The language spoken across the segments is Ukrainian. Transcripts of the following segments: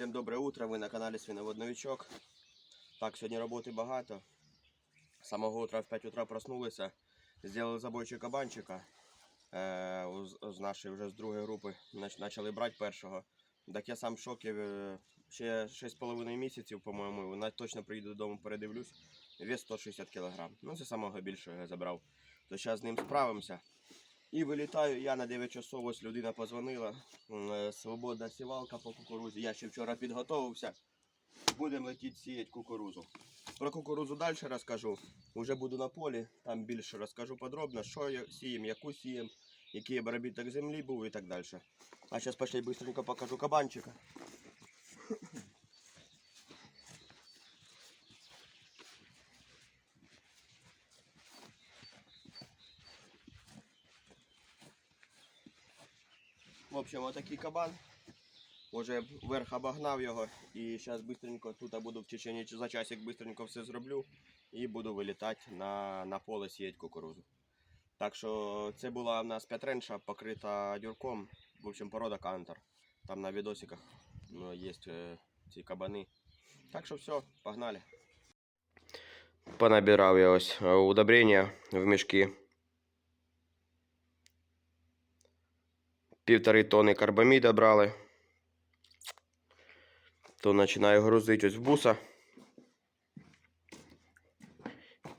Всім добре утро, ви на каналі Свиновод Новичок. Так, сьогодні роботи багато. З самого утра в 5 утра проснулися, зробили забойчик кабанчика. Е, з- з нашої вже з другої групи почали брати першого. Так я сам в шокі. е, Ще 6,5 місяців, по-моєму, на- точно приїду додому, передивлюсь. Вес 160 кг. Ну, це самого більшого я забрав. То зараз з ним справимося. І вилітаю я на 9 часов, ось людина позвонила. Е, Свободна сівалка по кукурузі. Я ще вчора підготовився. Будемо летіти сіяти кукурузу. Про кукурузу далі розкажу. Уже буду на полі, там більше розкажу подробно, що сіємо, яку сіємо, який обробіток землі був і так далі. А зараз пошли быстренько покажу кабанчика. В общем, отакий кабан. Уже верх обогнав його і зараз быстренько тут буду в течение за часик быстренько все зроблю і буду вилітати на, на поле сіяти кукурузу. Так що це була в нас п'ятренша покрита дюрком, в общем, порода кантор. Там на відосиках ну, є е, ці кабани. Так що все, погнали. Понабирав я ось е, удобрення в мішки. Півтори тони карбаміда брали. То починаю грузити ось в буса.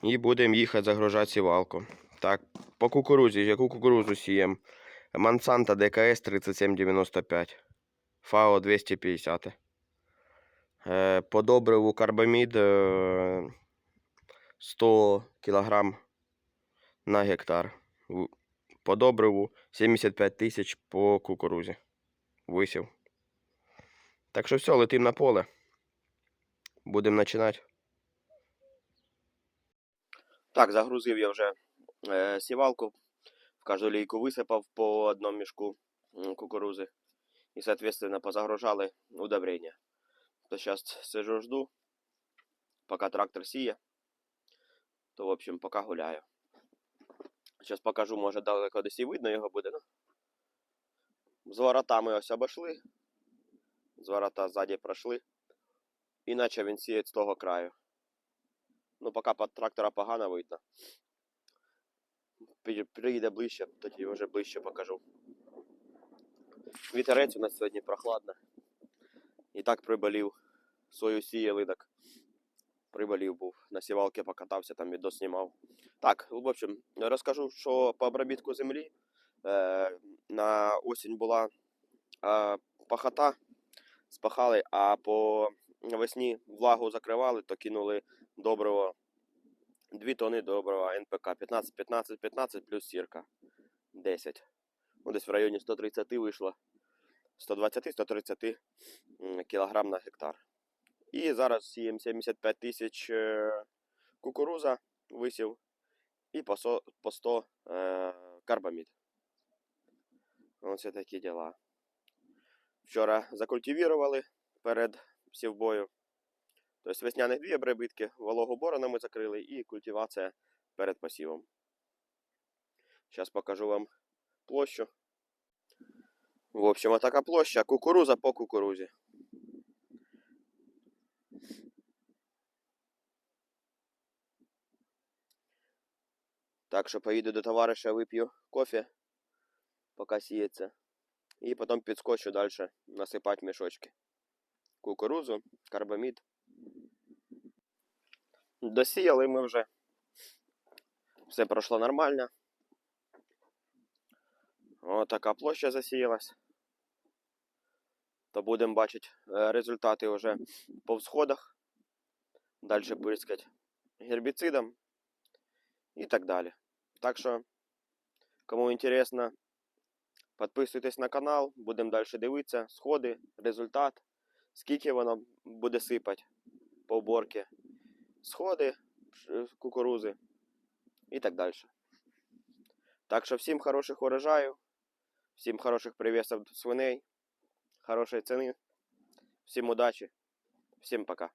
І будемо їхати загружати сівалку. Так, по кукурузі, яку кукурузу сіємо? Мансанта ДКС 3795. ФАО 250. Е, по добриву карбамід е, 100 кг на гектар. По добриву 75 тисяч по кукурузі. Висів. Так що все, летим на поле. Будемо починати. Так, загрузив я вже е, сівалку. В кожну лійку висипав по одному мішку кукурузи. І, соответственно, позагружали удобрення. То зараз сижу жду, поки трактор сіє. То, в общем, поки гуляю. Зараз покажу, може далеко десь і видно його буде. Ну. З воротами ось обійшли. З ворота ззаді пройшли. Іначе він сіє з того краю. Ну, поки під трактора погано видно. Приїде ближче, тоді вже ближче покажу. Вітерець у нас сьогодні прохладно. І так приболів. Свою сіяли, так приболів був. На сівалки покатався, там відео знімав. Так, в общем, розкажу, що по обробітку землі е, на осінь була е, пахота, спахали, а по весні влагу закривали, то кинули доброго 2 тони доброго НПК 15, 15, 15 плюс сірка 10. Ну, десь в районі 130 вийшло. 120-130 м, кілограм на гектар. І зараз сіємо 75 тисяч е, кукуруза висів і по 100, по 100 е, карбамід. Оце такі діла. Вчора закультивірували перед сівбою. Тобто весняних дві обробітки, вологоборонами закрили і культивація перед посівом. Зараз покажу вам площу. В общем, така площа. Кукуруза по кукурузі. Так що поїду до товариша, вип'ю кофе, поки сіється. І потім підскочу далі насипати мішочки. Кукурузу, карбамід. Досіяли ми вже. Все пройшло нормально. Ось така площа засіялась. То будемо бачити е, результати вже по всходах. Далі пирскати гербіцидом і так далі. Так що, кому інтересно, підписуйтесь на канал, будемо далі дивитися, сходи, результат, скільки воно буде сипати по уборці, сходи кукурузи і так далі. Так що всім хороших урожаїв, всім хороших привісів свиней, хорошої цены. Всем удачи. Всем пока.